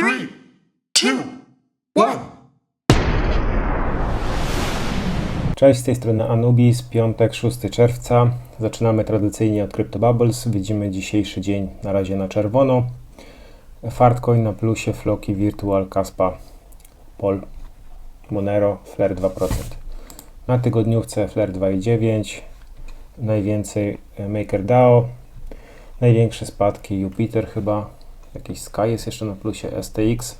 three, two, one. Cześć, z tej strony Anubis, piątek, 6 czerwca. Zaczynamy tradycyjnie od Crypto Bubbles. Widzimy dzisiejszy dzień na razie na czerwono. Fartcoin na plusie, Floki, Virtual, Kaspa, Pol, Monero, Flare 2%. Na tygodniówce Flare 2,9, najwięcej e, MakerDAO, największe spadki Jupiter chyba, jakiś Sky jest jeszcze na plusie, STX.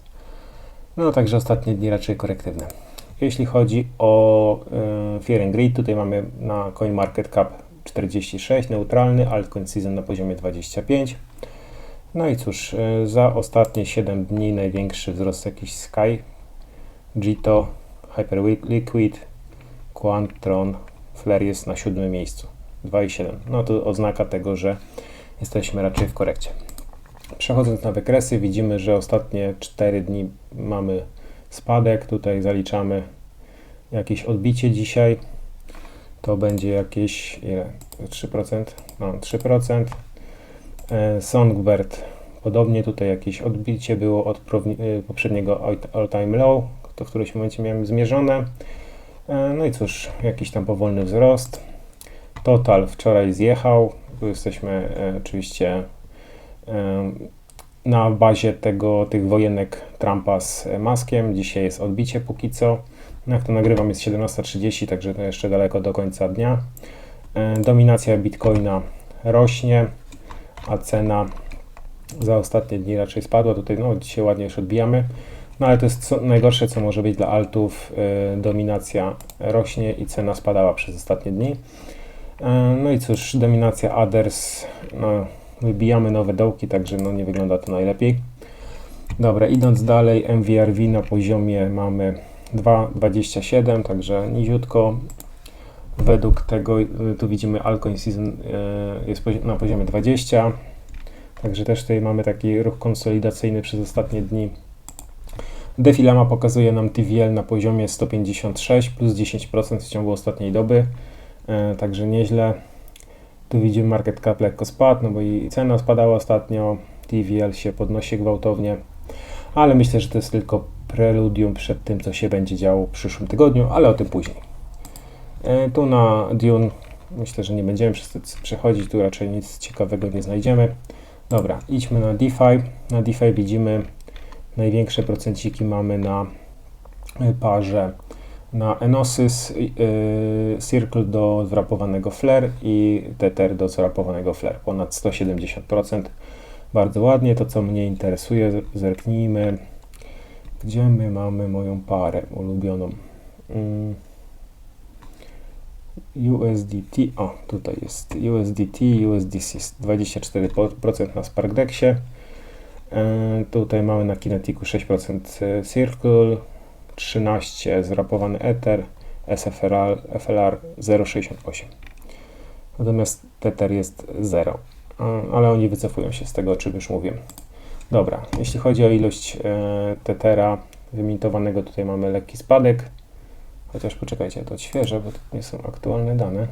No także ostatnie dni raczej korektywne. Jeśli chodzi o y, Fear tutaj mamy na CoinMarketCap 46, neutralny, altcoin season na poziomie 25. No i cóż, y, za ostatnie 7 dni największy wzrost jakiś Sky, Jito, Hyperliquid, Quantron, Flare jest na siódmym miejscu, 2,7. No to oznaka tego, że jesteśmy raczej w korekcie. Przechodząc na wykresy, widzimy, że ostatnie 4 dni mamy spadek. Tutaj zaliczamy jakieś odbicie dzisiaj. To będzie jakieś ile? 3%? No, 3%. E, Songbird podobnie tutaj jakieś odbicie było od e, poprzedniego all-time low, to w którymś momencie miałem zmierzone. E, No i cóż, jakiś tam powolny wzrost. Total wczoraj zjechał. Tu jesteśmy oczywiście na bazie tego, tych wojenek Trumpa z Maskiem. Dzisiaj jest odbicie póki co. Jak to nagrywam jest 17.30, także to jeszcze daleko do końca dnia. Dominacja Bitcoina rośnie, a cena za ostatnie dni raczej spadła. Tutaj no, dzisiaj ładnie już odbijamy. No ale to jest co, najgorsze, co może być dla altów. E, Dominacja rośnie i cena spadała przez ostatnie dni. E, No i cóż, dominacja others, no, wybijamy nowe dołki, także no, nie wygląda to najlepiej. Dobra, idąc dalej, MVRV na poziomie mamy 2,27, także niziutko. Według tego, y, tu widzimy Alcoin Season y, jest na poziomie 20, także też tutaj mamy taki ruch konsolidacyjny przez ostatnie dni. Defilama pokazuje nam TVL na poziomie 156 plus 10% w ciągu ostatniej doby, e, także nieźle. Tu widzimy market cap lekko spadł, no bo i cena spadała ostatnio, TVL się podnosi gwałtownie, ale myślę, że to jest tylko preludium przed tym, co się będzie działo w przyszłym tygodniu, ale o tym później. E, Tu na Dune myślę, że nie będziemy przez- przechodzić, tu raczej nic ciekawego nie znajdziemy. Dobra, idźmy na DeFi. Na DeFi widzimy największe procenciki mamy na parze na Enosys, y, Circle do zrapowanego Flare i Tether do zrapowanego Flare. Ponad 170%. Bardzo ładnie. To, co mnie interesuje, zerknijmy, gdzie my mamy moją parę ulubioną. Mm. USDT, o tutaj jest USDT, USDC jest 24% na SparkDexie. E, Tutaj mamy na Kinetiku 6% Circle, 13 zrapowany Ether, SFLR FLR 0,68. Natomiast Tether jest 0, E, ale oni wycofują się z tego, o czym już mówiłem. Dobra, jeśli chodzi o ilość e, Tethera wymintowanego, tutaj mamy lekki spadek. Chociaż poczekajcie, to odświeżę, bo to nie są aktualne dane.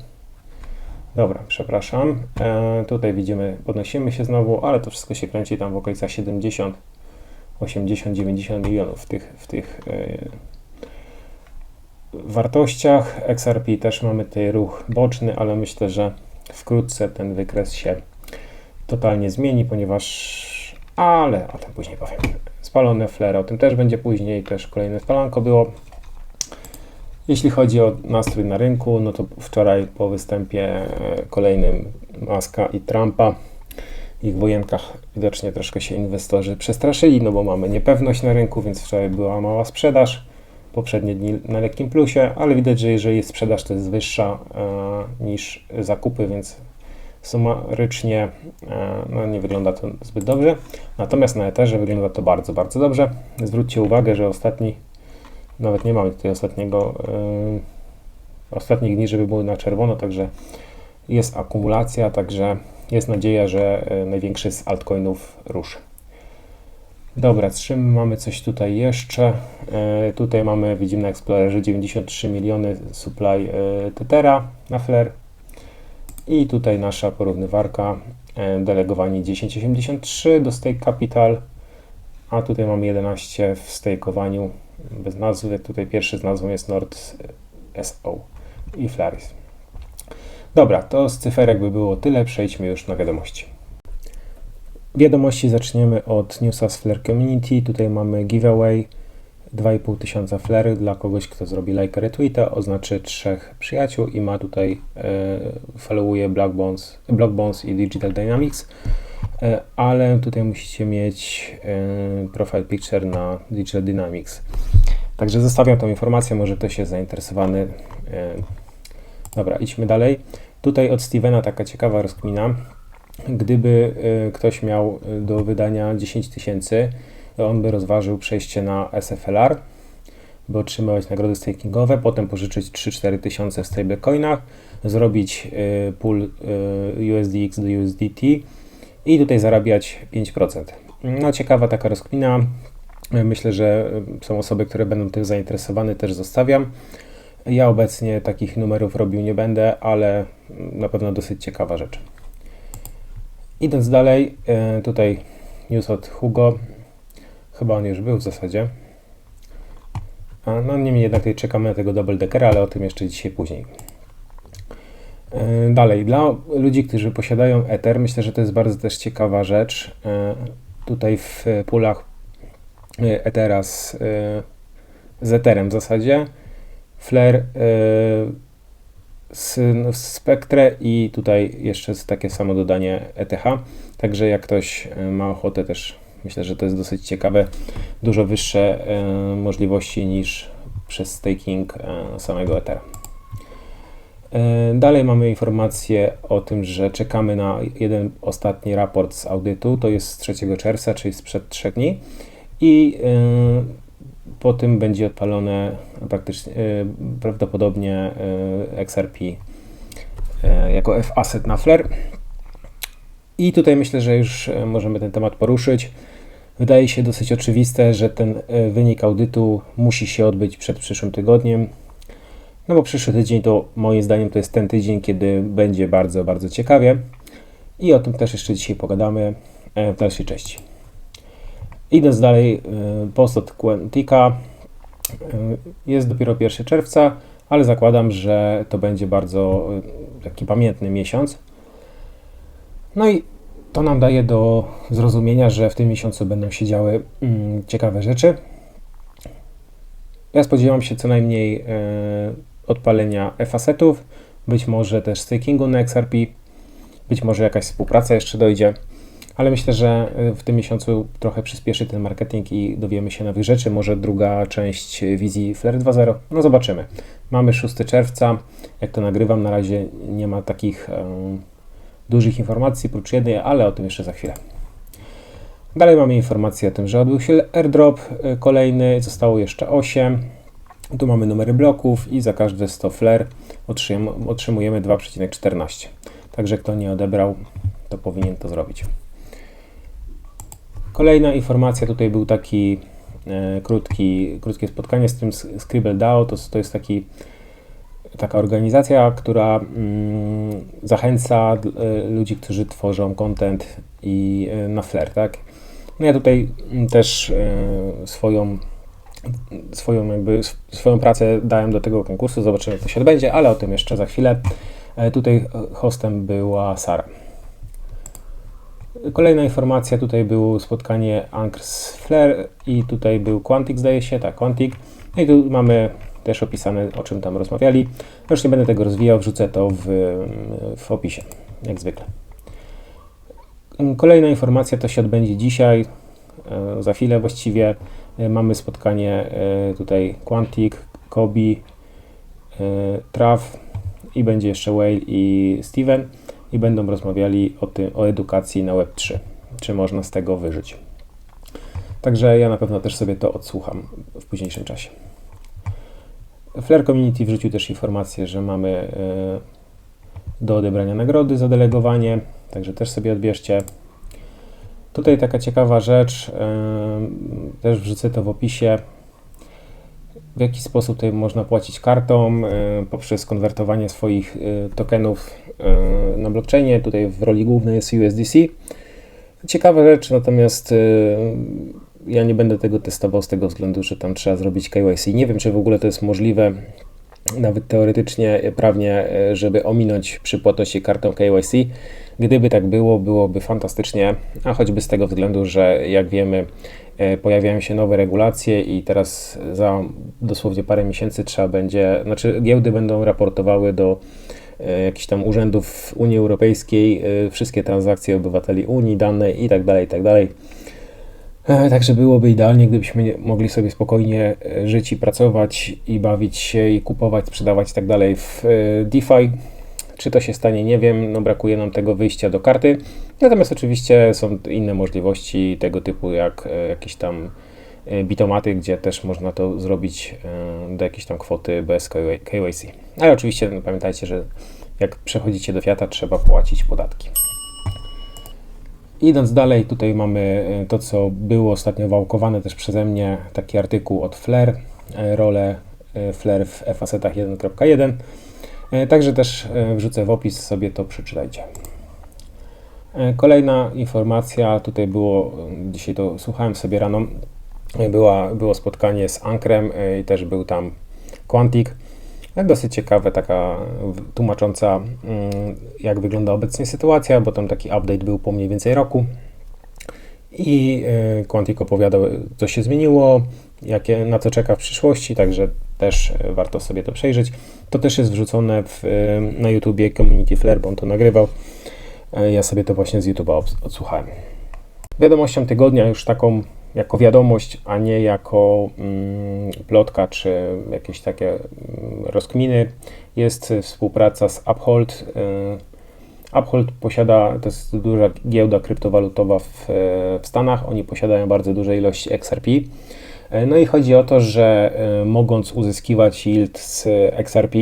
Dobra, przepraszam. E, tutaj widzimy, podnosimy się znowu, ale to wszystko się kręci tam w okolicach 70, 80, 90 milionów w tych, w tych e, wartościach. XRP też mamy tutaj ruch boczny, ale myślę, że wkrótce ten wykres się totalnie zmieni, ponieważ. Ale o tym później powiem. Spalone flare, o tym też będzie później, też kolejne spalanko było. Jeśli chodzi o nastrój na rynku, no to wczoraj po występie e, kolejnym Maska i Trumpa, ich wojenkach widocznie troszkę się inwestorzy przestraszyli, no bo mamy niepewność na rynku, więc wczoraj była mała sprzedaż. Poprzednie dni na lekkim plusie, ale widać, że jeżeli jest sprzedaż, to jest wyższa e, niż zakupy, więc sumarycznie e, no, nie wygląda to zbyt dobrze. Natomiast na Etherze wygląda to bardzo, bardzo dobrze. Zwróćcie uwagę, że ostatni nawet nie mamy tutaj ostatniego, yy, ostatnich dni, żeby były na czerwono, także jest akumulacja, także jest nadzieja, że yy, największy z altcoinów ruszy. Dobra, z czym mamy coś tutaj jeszcze? Yy, tutaj mamy, widzimy na Explorerze 93 miliony supply yy, Tethera na Flare i tutaj nasza porównywarka yy, delegowanie 1083 do Stake Capital a tutaj mamy 11 w stejkowaniu bez nazwy. Tutaj pierwszy z nazwą jest Nord SO i Flaris. Dobra, to z cyferek by było tyle. Przejdźmy już na wiadomości. Wiadomości zaczniemy od newsa z Flare Community. Tutaj mamy giveaway 2,5 tysiąca flary dla kogoś, kto zrobi like retweeta, oznaczy trzech przyjaciół i ma tutaj e, followuje Black Bones, Block Bones i Digital Dynamics, e, ale tutaj musicie mieć e, profile picture na Digital Dynamics. Także zostawiam tą informację, może ktoś jest zainteresowany. E, dobra, idźmy dalej. Tutaj od Stevena taka ciekawa rozkmina. Gdyby e, ktoś miał e, do wydania 10 tysięcy, on by rozważył przejście na SFLR, by otrzymywać nagrody stakingowe, potem pożyczyć 3-4 tysiące w stablecoinach, zrobić y, pool y, USDX do USDT i tutaj zarabiać 5%. No ciekawa taka rozkmina. Myślę, że są osoby, które będą tym zainteresowane, też zostawiam. Ja obecnie takich numerów robił nie będę, ale na pewno dosyć ciekawa rzecz. Idąc dalej, y, tutaj news od Hugo. Chyba on już był w zasadzie. A, no niemniej jednak tutaj czekamy na tego double deckera, ale o tym jeszcze dzisiaj później. Yy, Dalej, dla ludzi, którzy posiadają Ether, myślę, że to jest bardzo też ciekawa rzecz. Yy, Tutaj w pulach Ethera z, z Etherem w zasadzie, Flare z, Spectre i tutaj jeszcze takie samo dodanie ETH. Także jak ktoś yy, ma ochotę też Myślę, że to jest dosyć ciekawe. Dużo wyższe e, możliwości niż przez staking e, samego Ethera. E, dalej mamy informację o tym, że czekamy na jeden ostatni raport z audytu. To jest z 3 czerwca, czyli sprzed 3 dni. I e, po tym będzie odpalone praktycznie, e, prawdopodobnie e, XRP e, jako F-asset na Flare. I tutaj myślę, że już możemy ten temat poruszyć. Wydaje się dosyć oczywiste, że ten wynik audytu musi się odbyć przed przyszłym tygodniem. No bo przyszły tydzień to moim zdaniem to jest ten tydzień, kiedy będzie bardzo, bardzo ciekawie. I o tym też jeszcze dzisiaj pogadamy e, w dalszej części. Idąc dalej, post od Quantica jest dopiero 1 czerwca, ale zakładam, że to będzie bardzo e, taki pamiętny miesiąc. No i to nam daje do zrozumienia, że w tym miesiącu będą się działy mm, ciekawe rzeczy. Ja spodziewam się co najmniej e, odpalenia e-fasetów, być może też stakingu na XRP, być może jakaś współpraca jeszcze dojdzie, ale myślę, że e, w tym miesiącu trochę przyspieszy ten marketing i dowiemy się nowych rzeczy. Może druga część wizji Flare 2.0. No zobaczymy. Mamy 6 czerwca. Jak to nagrywam, na razie nie ma takich. E, dużych informacji, prócz jednej, ale o tym jeszcze za chwilę. Dalej mamy informację o tym, że odbył się airdrop y, kolejny, zostało jeszcze 8. Tu mamy numery bloków i za każde 100 flare otrzymujemy 2,14. Także kto nie odebrał, to powinien to zrobić. Kolejna informacja, tutaj był taki e, krótki, krótkie spotkanie z tym Scribble DAO, to, to jest taki taka organizacja, która mm, zachęca y, ludzi, którzy tworzą content i y, na flair, tak? No ja tutaj mm, też y, swoją swoją jakby swoją pracę dałem do tego konkursu, zobaczymy jak to się odbędzie, ale o tym jeszcze za chwilę. E, tutaj hostem była Sara. Kolejna informacja, tutaj było spotkanie Anchors Flare i tutaj był Quantic, zdaje się, tak, Quantic. No i tu mamy też opisane, o czym tam rozmawiali. Już nie będę tego rozwijał, wrzucę to w, w opisie, jak zwykle. Kolejna informacja to się odbędzie dzisiaj, e, za chwilę właściwie. E, mamy spotkanie e, tutaj Quantic, Kobi, Trav i będzie jeszcze Whale i Steven i będą rozmawiali o, tym, o edukacji na Web3, czy można z tego wyżyć. Także ja na pewno też sobie to odsłucham w późniejszym czasie. Flare Community wrzucił też informację, że mamy e, do odebrania nagrody za delegowanie, także też sobie odbierzcie. Tutaj taka ciekawa rzecz, e, też wrzucę to w opisie. W jaki sposób tutaj można płacić kartą e, poprzez konwertowanie swoich tokenów na blockchainie. Tutaj w roli głównej jest USDC. Ciekawa rzecz, natomiast ja nie będę tego testował z tego względu, że tam trzeba zrobić KYC. Nie wiem, czy w ogóle to jest możliwe, nawet teoretycznie, e, prawnie, e, żeby ominąć przy płatności kartą KYC. Gdyby tak było, byłoby fantastycznie, a choćby z tego względu, że jak wiemy, e, pojawiają się nowe regulacje i teraz za dosłownie parę miesięcy trzeba będzie, znaczy giełdy będą raportowały do e, jakichś tam urzędów Unii Europejskiej e, wszystkie transakcje obywateli Unii, dane i tak dalej, i tak dalej. E, Także byłoby idealnie, gdybyśmy mogli sobie spokojnie e, żyć i pracować i bawić się i kupować, sprzedawać i tak dalej w e, DeFi. Czy to się stanie, nie wiem, no brakuje nam tego wyjścia do karty. Natomiast oczywiście są inne możliwości tego typu jak e, jakieś tam e, bitomaty, gdzie też można to zrobić e, do jakiejś tam kwoty bez KYC. Ale oczywiście no, pamiętajcie, że jak przechodzicie do fiata, trzeba płacić podatki. Idąc dalej, tutaj mamy to, co było ostatnio wałkowane też przeze mnie, taki artykuł od Flair, rolę Flair w FASetach 1.1. E, Także też e, wrzucę w opis, sobie to przeczytajcie. E, Kolejna informacja, tutaj było, dzisiaj to słuchałem sobie rano, była, było spotkanie z Ankrem i też był tam Quantic. E, Dosyć ciekawe, taka tłumacząca, mm, jak wygląda obecnie sytuacja, bo tam taki update był po mniej więcej roku. I Quantic opowiadał, co się zmieniło, jakie, na co czeka w przyszłości, także też warto sobie to przejrzeć. To też jest wrzucone w, e, na YouTubie Community Flare, bo on to nagrywał. E, Ja sobie to właśnie z YouTube'a odsłuchałem. Wiadomością tygodnia już taką jako wiadomość, a nie jako mm, plotka czy jakieś takie mm, rozkminy jest współpraca z Uphold. E, Uphold posiada, to jest duża giełda kryptowalutowa w, e, w Stanach, oni posiadają bardzo duże ilości XRP. E, No i chodzi o to, że e, mogąc uzyskiwać yield z XRP,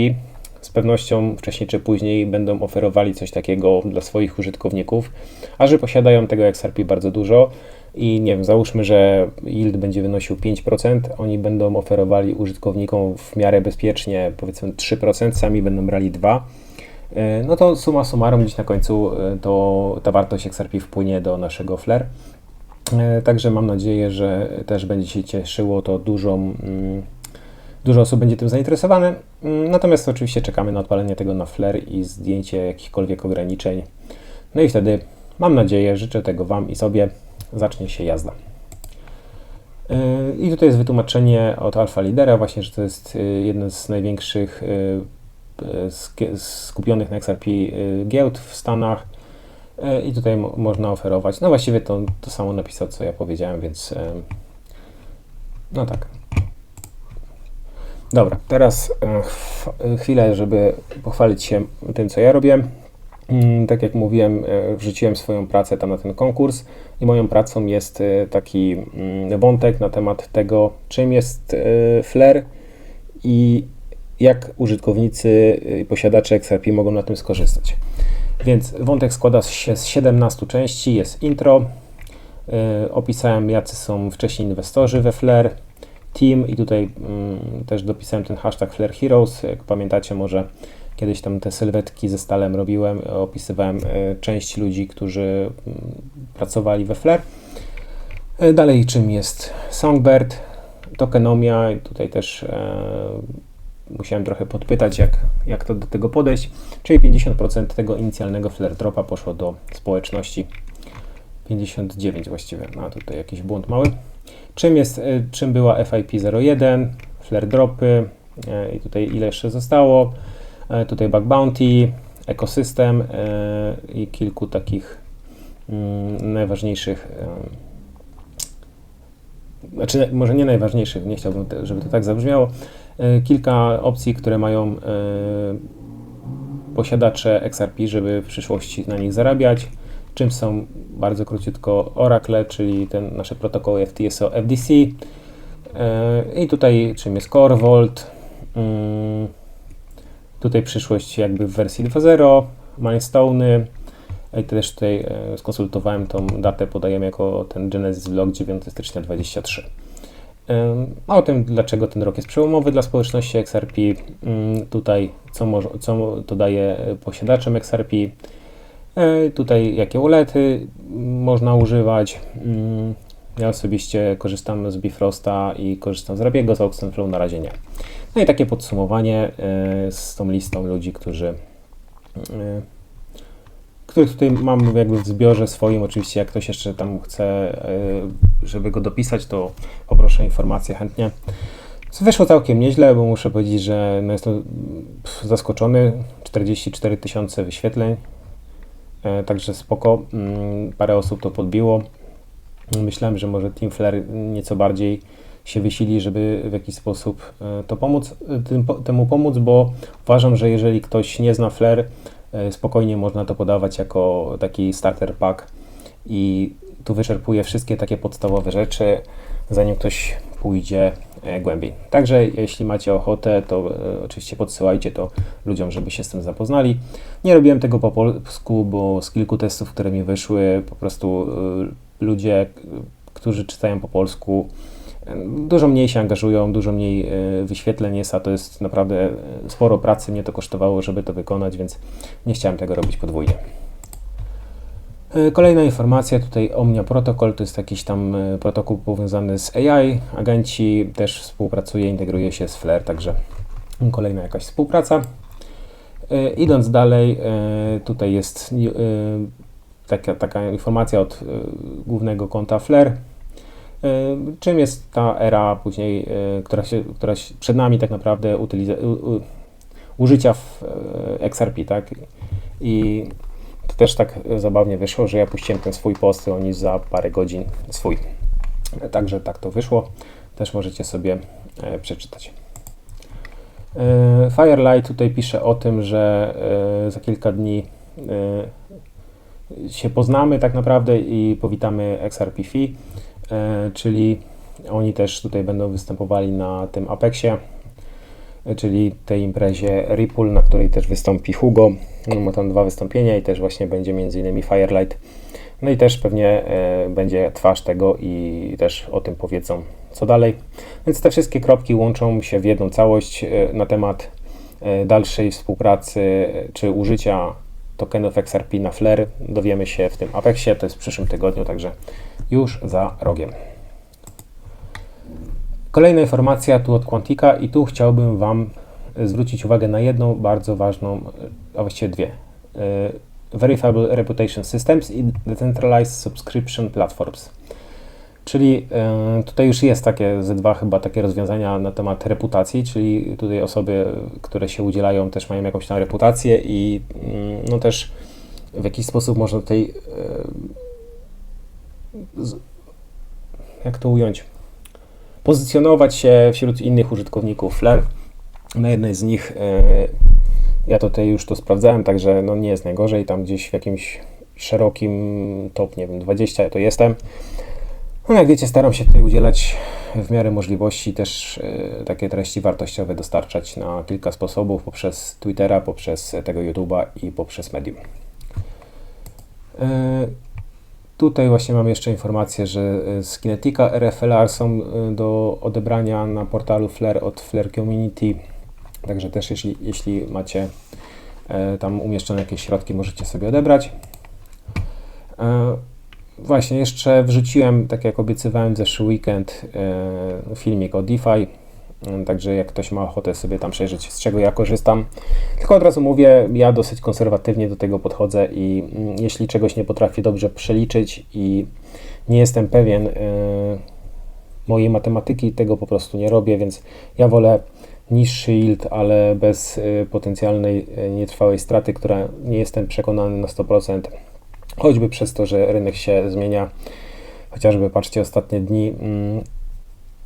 z pewnością wcześniej czy później będą oferowali coś takiego dla swoich użytkowników, a że posiadają tego XRP bardzo dużo i nie wiem, załóżmy, że yield będzie wynosił 5%, oni będą oferowali użytkownikom w miarę bezpiecznie powiedzmy 3%, sami będą brali 2%. E, No to suma summarum gdzieś na końcu e, to ta wartość XRP wpłynie do naszego Flare. E, Także mam nadzieję, że też będzie się cieszyło to dużą, mm, dużo osób będzie tym zainteresowane. Mm, Natomiast oczywiście czekamy na odpalenie tego na Flare i zdjęcie jakichkolwiek ograniczeń. No i wtedy mam nadzieję, życzę tego Wam i sobie, zacznie się jazda. E, I tutaj jest wytłumaczenie od Alfa Lidera właśnie, że to jest e, jeden z największych skupionych na XRP giełd w Stanach. E, I tutaj mo- można oferować. No właściwie to, to samo napisał, co ja powiedziałem, więc e, no tak. Dobra, teraz e, chw- chwilę, żeby pochwalić się tym, co ja robię. Mm, Tak jak mówiłem, wrzuciłem swoją pracę tam na ten konkurs i moją pracą jest taki mm, wątek na temat tego, czym jest Flare i jak użytkownicy i posiadacze XRP mogą na tym skorzystać. Więc wątek składa się z 17 części, jest intro, yy, opisałem jacy są wcześniej inwestorzy we Flare, team i tutaj mm, też dopisałem ten hashtag Flare Heroes, jak pamiętacie może kiedyś tam te sylwetki ze stalem robiłem, opisywałem yy, część ludzi, którzy mm, pracowali we Flare. Yy, Dalej czym jest Songbird, tokenomia, tutaj też musiałem trochę podpytać, jak, jak to do tego podejść. Czyli 50% tego inicjalnego flare dropa poszło do społeczności. 59 właściwie, no tutaj jakiś błąd mały. Czym jest, e, czym była FIP01, flare dropy e, i tutaj ile jeszcze zostało. E, Tutaj bug bounty, ekosystem i kilku takich mm, najważniejszych znaczy może nie najważniejszych, nie chciałbym, żeby to tak zabrzmiało, kilka opcji, które mają e, posiadacze XRP, żeby w przyszłości na nich zarabiać. Czym są bardzo króciutko Oracle, czyli ten nasze protokoły FTSO FDC. E, I tutaj czym jest Core Vault. Mm, Tutaj przyszłość jakby w wersji 2.0, Milestone'y. I też tutaj e, skonsultowałem tą datę, podajemy jako ten Genesis Vlog 9 stycznia 23. A o tym, dlaczego ten rok jest przełomowy dla społeczności XRP, ym, tutaj co, może, co to daje e, posiadaczom XRP, e, tutaj jakie ulety mm, można używać, ym, Ja osobiście korzystam z Bifrosta i korzystam z Rabiego, z Oxenflow na razie nie. No i takie podsumowanie y, z tą listą ludzi, którzy których tutaj mam jakby w zbiorze swoim. Oczywiście jak ktoś jeszcze tam chce, y, żeby go dopisać, to poproszę informacje chętnie. Wyszło całkiem nieźle, bo muszę powiedzieć, że no jestem zaskoczony. 44 tysiące wyświetleń, e, także spoko. Mm, Parę osób to podbiło. Myślałem, że może Team Flare nieco bardziej się wysili, żeby w jakiś sposób e, to pomóc, e, tym, temu pomóc, bo uważam, że jeżeli ktoś nie zna Flare, e, spokojnie można to podawać jako taki starter pack i tu wyczerpuje wszystkie takie podstawowe rzeczy, zanim ktoś pójdzie e, głębiej. Także jeśli macie ochotę, to e, oczywiście podsyłajcie to ludziom, żeby się z tym zapoznali. Nie robiłem tego po polsku, bo z kilku testów, które mi wyszły, po prostu e, ludzie, e, którzy czytają po polsku, e, dużo mniej się angażują, dużo mniej e, wyświetleń jest, a to jest naprawdę e, sporo pracy mnie to kosztowało, żeby to wykonać, więc nie chciałem tego robić podwójnie. E, Kolejna informacja tutaj Omnia Protocol, to jest jakiś tam protokół powiązany z AI. Agenci też współpracuje, integruje się z Flare, także kolejna jakaś współpraca. Idąc dalej, tutaj jest taka, taka informacja od głównego konta Flare. E, Czym jest ta era później, e, która, się, która się przed nami tak naprawdę utyliza- u, u, użycia w e, XRP, tak? I to też tak zabawnie wyszło, że ja puściłem ten swój post, oni za parę godzin swój. Także tak to wyszło. Też możecie sobie przeczytać. Firelight tutaj pisze o tym, że za kilka dni się poznamy tak naprawdę i powitamy XRP Fee, czyli oni też tutaj będą występowali na tym Apexie, e, czyli tej imprezie Ripple, na której też wystąpi Hugo. No, ma tam dwa wystąpienia i też właśnie będzie innymi Firelight. No i też pewnie e, będzie twarz tego i też o tym powiedzą co dalej. Więc te wszystkie kropki łączą się w jedną całość e, na temat e, dalszej współpracy e, czy użycia tokenów XRP na Flare. Dowiemy się w tym Apexie, to jest w przyszłym tygodniu, także już za rogiem. Kolejna informacja tu od Quantica i tu chciałbym Wam zwrócić uwagę na jedną bardzo ważną, a właściwie dwie. E, Verifiable Reputation Systems i Decentralized Subscription Platforms. Czyli e, tutaj już jest takie ze dwa chyba takie rozwiązania na temat reputacji, czyli tutaj osoby, które się udzielają też mają jakąś tam reputację i mm, no też w jakiś sposób można tutaj e, jak to ująć? Pozycjonować się wśród innych użytkowników Flare. Na jednej z nich e, ja tutaj już to sprawdzałem, także no nie jest najgorzej. Tam gdzieś w jakimś szerokim top, nie wiem, 20 ja to jestem. No jak wiecie, staram się tutaj udzielać w miarę możliwości też e, takie treści wartościowe dostarczać na kilka sposobów, poprzez Twittera, poprzez tego YouTube'a i poprzez Medium. E, Tutaj właśnie mam jeszcze informację, że e, z Kinetica RFLR są e, do odebrania na portalu Flare od Flare Community. Także też jeśli, jeśli macie e, tam umieszczone jakieś środki, możecie sobie odebrać. E, Właśnie, jeszcze wrzuciłem, tak jak obiecywałem w zeszły weekend, e, filmik o DeFi. E, Także jak ktoś ma ochotę sobie tam przejrzeć, z czego ja korzystam. Tylko od razu mówię, ja dosyć konserwatywnie do tego podchodzę i mm, jeśli czegoś nie potrafię dobrze przeliczyć i nie jestem pewien e, mojej matematyki, tego po prostu nie robię, więc ja wolę niższy yield, ale bez potencjalnej nietrwałej straty, która nie jestem przekonany na 100%. Choćby przez to, że rynek się zmienia, chociażby patrzcie ostatnie dni. mm,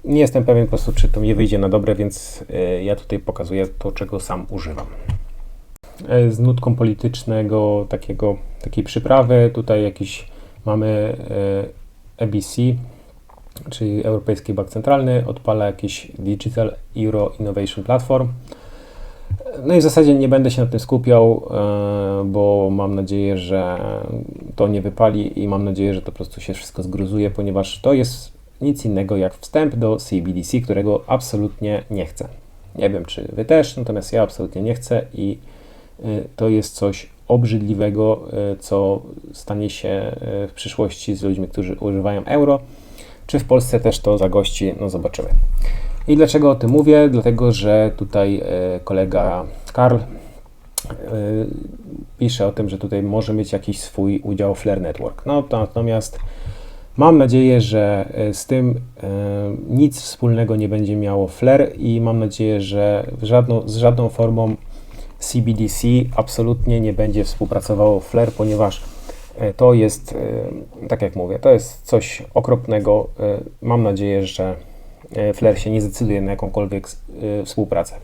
Nie jestem pewien po prostu, czy to mi wyjdzie na dobre, więc e, ja tutaj pokazuję to, czego sam używam. E, Z nutką politycznego, takiego, takiej przyprawy, tutaj jakiś mamy e, EBC, czyli Europejski Bank Centralny, odpala jakiś Digital Euro Innovation Platform. No i w zasadzie nie będę się na tym skupiał, e, bo mam nadzieję, że to nie wypali i mam nadzieję, że to po prostu się wszystko zgruzuje, ponieważ to jest nic innego jak wstęp do CBDC, którego absolutnie nie chcę. Nie wiem, czy Wy też, natomiast ja absolutnie nie chcę i y, to jest coś obrzydliwego, y, co stanie się w przyszłości z ludźmi, którzy używają euro, Czy w Polsce też to zagości? No zobaczymy. I dlaczego o tym mówię? Dlatego, że tutaj e, kolega Karl e, pisze o tym, że tutaj może mieć jakiś swój udział Flare Network. No natomiast mam nadzieję, że e, z tym nic wspólnego nie będzie miało Flare i mam nadzieję, że żadną, z żadną formą CBDC absolutnie nie będzie współpracowało Flare, ponieważ to jest, tak jak mówię, to jest coś okropnego. Mam nadzieję, że Flair się nie zdecyduje na jakąkolwiek e, współpracę.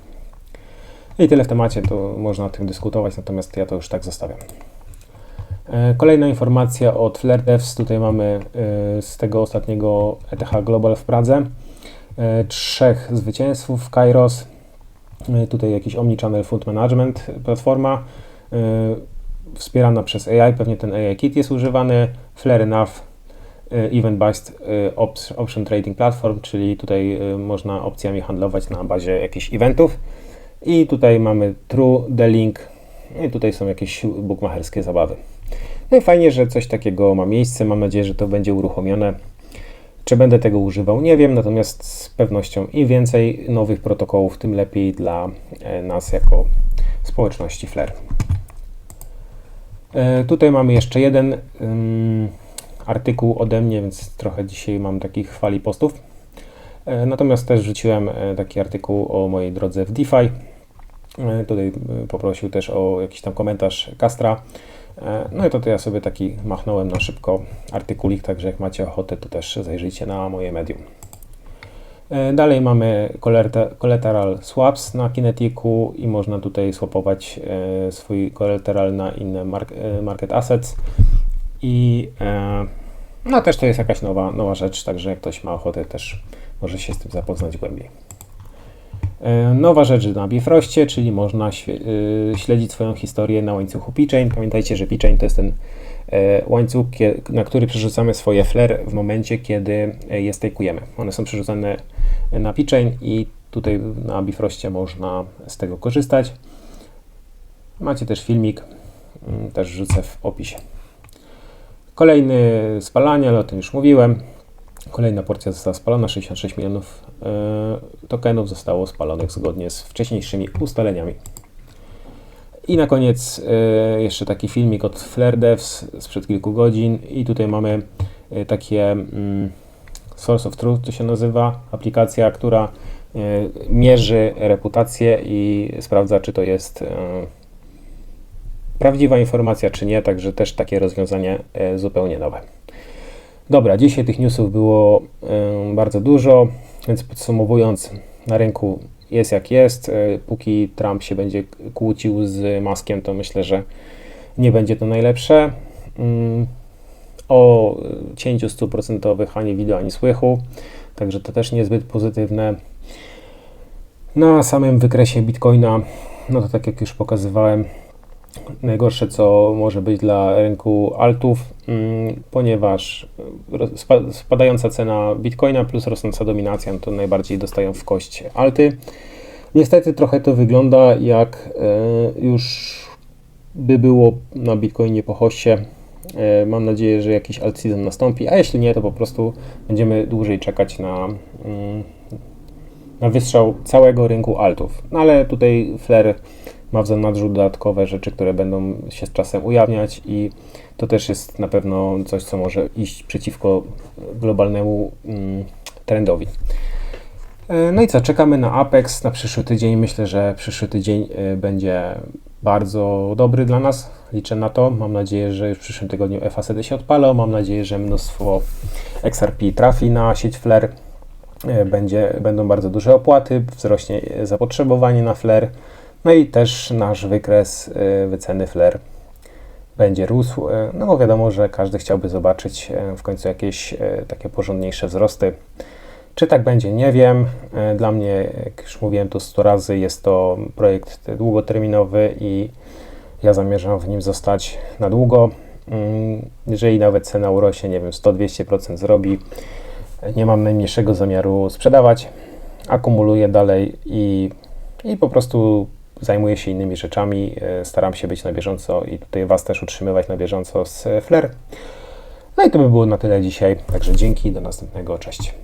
I tyle w temacie, to można o tym dyskutować, natomiast ja to już tak zostawiam. E, kolejna informacja od Flare Devs. Tutaj mamy z tego ostatniego ETH Global w Pradze trzech zwycięzców. Kairos, tutaj jakiś Omnichannel Food Management platforma wspierana przez AI, pewnie ten AI Kit jest używany. Flare E, event-based e, option trading platform, czyli tutaj e, można opcjami handlować na bazie jakichś eventów. I tutaj mamy True, The Link, no i tutaj są jakieś bookmacherskie zabawy. No i fajnie, że coś takiego ma miejsce. Mam nadzieję, że to będzie uruchomione. Czy będę tego używał? Nie wiem, natomiast z pewnością im więcej nowych protokołów, tym lepiej dla nas jako społeczności Flare. Tutaj mamy jeszcze jeden artykuł ode mnie, więc trochę dzisiaj mam takich chwali postów. E, natomiast też wrzuciłem e, taki artykuł o mojej drodze w DeFi. E, tutaj poprosił też o jakiś tam komentarz Castra. No i to, to ja sobie taki machnąłem na szybko artykulik, także jak macie ochotę, to też zajrzyjcie na moje medium. Dalej mamy collateral swaps na Kinetiku i można tutaj swapować swój collateral na inne market assets. I e, no też to jest jakaś nowa, nowa rzecz, także jak ktoś ma ochotę też może się z tym zapoznać głębiej. E, nowa rzecz na Bifroście, czyli można e, śledzić swoją historię na łańcuchu Pichain. Pamiętajcie, że Pichain to jest ten łańcuch, na który przerzucamy swoje flare w momencie, kiedy je stakujemy. One są przerzucane na Pichain i tutaj na Bifroście można z tego korzystać. Macie też filmik, mm, też rzucę w opisie. Kolejny spalanie, ale o tym już mówiłem. Kolejna porcja została spalona, 66 milionów e, tokenów zostało spalonych zgodnie z wcześniejszymi ustaleniami. I na koniec e, jeszcze taki filmik od Flare Devs sprzed kilku godzin i tutaj mamy e, takie mm, Source of Truth to się nazywa, aplikacja, która mierzy reputację i sprawdza, czy to jest prawdziwa informacja czy nie, także też takie rozwiązanie e, zupełnie nowe. Dobra, dzisiaj tych newsów było e, bardzo dużo, więc podsumowując, na rynku jest jak jest. E, póki Trump się będzie kłócił z Maskiem, to myślę, że nie będzie to najlepsze. Mm, o cięciu stóp procentowych ani wideo, ani słychu, także to też niezbyt pozytywne. Na samym wykresie Bitcoina, no to tak jak już pokazywałem, najgorsze, co może być dla rynku altów, mm, ponieważ spadająca cena bitcoina plus rosnąca dominacja no to najbardziej dostają w kość alty. Niestety trochę to wygląda jak e, już by było na bitcoinie po hoście. E, mam nadzieję, że jakiś alt season nastąpi, a jeśli nie, to po prostu będziemy dłużej czekać na, mm, na wystrzał całego rynku altów. No ale tutaj Flair ma w zanadrzu dodatkowe rzeczy, które będą się z czasem ujawniać i to też jest na pewno coś, co może iść przeciwko globalnemu mm, trendowi. E, no i co, czekamy na Apex na przyszły tydzień. Myślę, że przyszły tydzień e, będzie bardzo dobry dla nas. Liczę na to. Mam nadzieję, że w przyszłym tygodniu FACD się odpalą. Mam nadzieję, że mnóstwo XRP trafi na sieć Flare. E, będzie, będą bardzo duże opłaty, wzrośnie zapotrzebowanie na Flare. No i też nasz wykres y, wyceny flair będzie rósł, y, no bo wiadomo, że każdy chciałby zobaczyć y, w końcu jakieś takie porządniejsze wzrosty. Czy tak będzie, nie wiem. Dla mnie, jak już mówiłem tu 100 razy, jest to projekt długoterminowy i ja zamierzam w nim zostać na długo. Mm, jeżeli nawet cena urośnie, nie wiem, 100-200% zrobi, nie mam najmniejszego zamiaru sprzedawać. Akumuluję dalej i, i po prostu zajmuję się innymi rzeczami, e, staram się być na bieżąco i tutaj Was też utrzymywać na bieżąco z Flair. No i to by było na tyle dzisiaj. Także dzięki, do następnego, cześć.